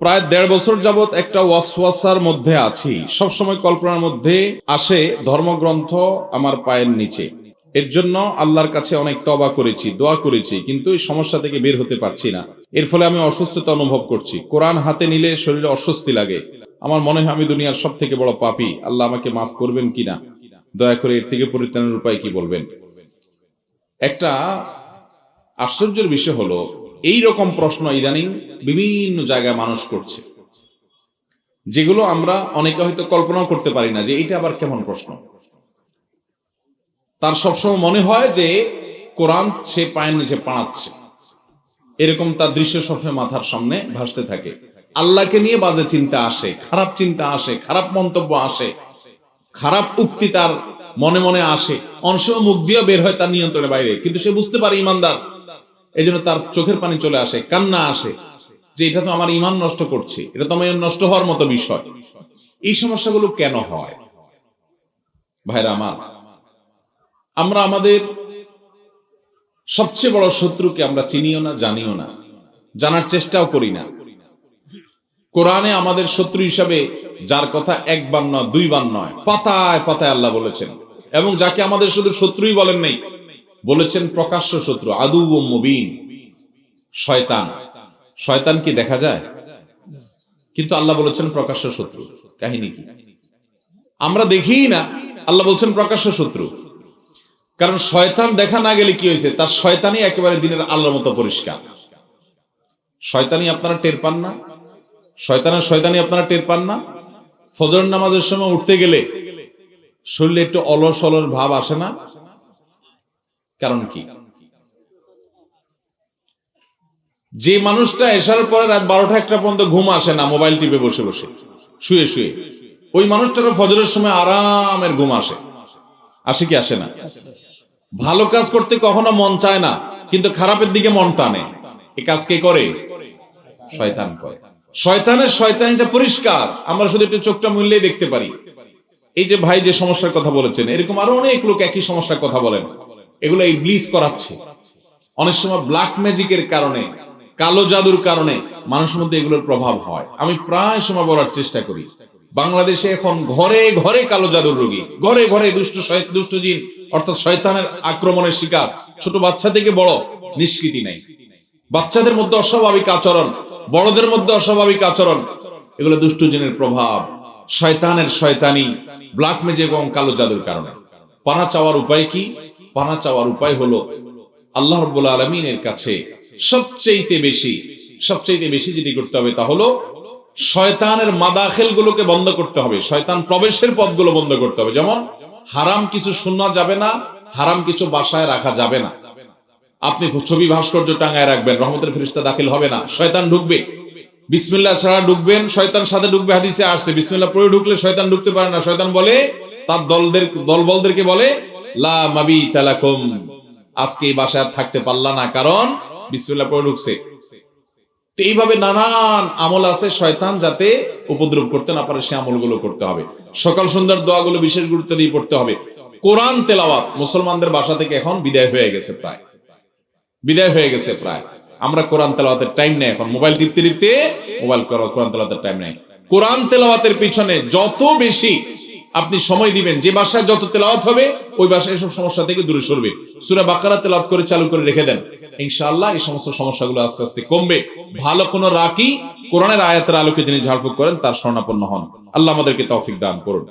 প্রায় দেড় বছর যাবৎ একটা ওয়াসওয়াসার মধ্যে আছি। সবসময় কল্পনার মধ্যে আসে ধর্মগ্রন্থ আমার পায়ের নিচে। এর জন্য আল্লাহর কাছে অনেক তবা করেছি, দোয়া করেছি, কিন্তু এই সমস্যা থেকে বের হতে পারছি না। এর ফলে আমি অসুস্থতা অনুভব করছি। কোরআন হাতে নিলে শরীরে অস্বস্তি লাগে। আমার মনে হয় আমি দুনিয়ার সব থেকে বড় পাপী। আল্লাহ আমাকে মাফ করবেন কিনা দয়া করে এর থেকে পরিত্রাণের উপায় কি বলবেন? একটা আশ্চর্যের বিষয় হলো এই রকম প্রশ্ন ইদানিং বিভিন্ন জায়গায় মানুষ করছে, যেগুলো আমরা অনেকে হয়তো কল্পনাও করতে পারি না যে এটা আবার কেমন প্রশ্ন। তার সবসময় মনে হয় যে কোরআন সে পায়ের নিচে পাড়াচ্ছে এরকম তার দৃশ্য সবসময় মাথার সামনে ভাসতে থাকে। আল্লাহকে নিয়ে বাজে চিন্তা আসে, খারাপ চিন্তা আসে, খারাপ মন্তব্য আসে, খারাপ উক্তি তার মনে মনে আসে। অনেক সময় মুখ দিয়ে বের হয় তার নিয়ন্ত্রণের বাইরে, কিন্তু সে বুঝতে পারে ইমানদার। এই জন্য তার চোখের পানি চলে আসে, কান্না আসে যে এটা তো আমার ইমান নষ্ট করছে, এটা তো আমার নষ্ট হওয়ার মতো বিষয়। এই সমস্যাগুলো কেন হয়? ভাইরা আমার, আমরা আমাদের সবচেয়ে বড় শত্রুকে আমরা চিনিও না, জানিও না, জানার চেষ্টাও করি না। কোরআনে আমাদের শত্রু হিসাবে যার কথা একবার নয়, দুইবার নয়, পাতায় পাতায় আল্লাহ বলেছেন এবং যাকে আমাদের শুধু শত্রুই বলেন নাই বলেছেন প্রকাশ্য শত্রু, আদু মুবিন। শয়তান। শয়তান কি দেখা যায়? কিন্তু আল্লাহ বলেছেন প্রকাশ্য শত্রু। কাহিনী কি? আমরা দেখিই না, আল্লাহ বলছেন প্রকাশ্য শত্রু। কারণ শয়তান দেখা না গেলে কি হয়েছে? তার শয়তানি একেবারে দিনের আল্লাহর মতো পরিষ্কার। শয়তানি আপনারা টের পান না? শয়তানের শয়তানি আপনারা টের পান না? ফজর নামাজের সময় উঠতে গেলে শরীরে একটু অলস অলস ভাব আসে না? কারণ কি? যে মানুষটা এসার পরে রাত বারোটা একটা পর্যন্ত ঘুম আসে না, মোবাইল টিপে বসে বসে, শুয়ে শুয়ে, ওই মানুষটারও ফজরের সময় আরামের ঘুম আসে। আসে কি আসে না? ভালো কাজ করতে কখনো মন চায় না, কিন্তু খারাপের দিকে মন টানে। এ কাজ কে করে? শয়তান করে। শয়তানের শয়তানিটা পরিষ্কার, আমরা শুধু একটু চোখটা মূল্যে দেখতে পারি। এই যে ভাই যে সমস্যার কথা বলেছেন, এরকম আরও অনেক লোক একই সমস্যার কথা বলেন। এগুলো এই ব্লিজ করাচ্ছে। অনেক সময় ব্ল্যাক ম্যাজিকের কারণে, কালো জাদুর কারণে মানুষের মধ্যে এগুলোর প্রভাব হয়। আমি প্রায় সময় বলার চেষ্টা করি, বাংলাদেশে এখন ঘরে ঘরে কালো জাদুর রোগী, ঘরে ঘরে দুষ্ট দুষ্ট জিন, অর্থাৎ শয়তানের আক্রমণের শিকার, ছোট বাচ্চা থেকে বড় নিষ্কৃতি নেই। বাচ্চাদের মধ্যে অস্বাভাবিক আচরণ, বড়দের মধ্যে অস্বাভাবিক আচরণ, এগুলো দুষ্ট জিনের প্রভাব, শয়তানের শয়তানি ব্ল্যাক ম্যাজিক এবং কালো জাদুর কারণে। পানা চাওয়ার উপায় কি? পানা চাওয়ার উপায় হলো আল্লাহ রব্বুল আলমিনের কাছে সবচেয়েতে বেশি সবচেয়েতে বেশি যেটি করতে হবে তা হলো শয়তানের মাদাখেল গুলোকে বন্ধ করতে হবে। শয়তান প্রবেশের পথগুলো বন্ধ করতে হবে। যেমন, হারাম কিছু শোনা যাবে না, হারাম কিছু বাসায় রাখা যাবে না। আপনি ছবি ভাস্কর্য টাঙায় রাখবেন, রহমতের ফেরিস্তা দাখিল হবে না। শয়তান ঢুকবে। বিসমিল্লা ছাড়া ঢুকবেন, শয়তান সাথে ঢুকবে, হাদিসে আসছে। বিসমিল্লাহ পরে ঢুকলে শয়তান ঢুকতে পারে না। শয়তান বলে, তার দলদের, দলবলদেরকে বলে আজকে এই বাসায় থাকতে পারলা না, কারণ পরে ঢুকছে। এইভাবে নানান আমল আছে শয়তান যাতে উপদ্রব করতে না পারে, সে আমলগুলো করতে হবে। সকাল সন্ধ্যার দোয়াগুলো বিশেষ গুরুত্ব দিয়ে পড়তে হবে। কোরআন তেলাওয়াত মুসলমানদের বাসা থেকে এখন বিদায় হয়ে গেছে প্রায়। বিদায় হয়ে গেছে প্রায়। আমরা কোরআন তেলাওয়াতের টাইম নেই এখন। মোবাইল টিপতে টিপতে মোবাইল কোরআন তেলাওয়াতের টাইম নেই। কোরআন তেলাওয়াতের পিছনে যত বেশি আপনি সময় দিবেন। যে বাসায় যত তেলাওয়াত হবে, ওই বাসায় এসব সমস্যা থেকে দূরে সরবে। সূরা বাকারা তেলাওয়াত করে চালু করে রেখে দেন। ইনশাআল্লাহ এই সমস্ত সমস্যাগুলো আস্তে আস্তে কমবে। ভালো কোনো রাকি কোরআনের আয়াতের আলোকে যিনি ঝাড়ফুঁক করেন, তার স্বর্ণাপন্ন হন। আল্লাহ আমাদেরকে তৌফিক দান করুন।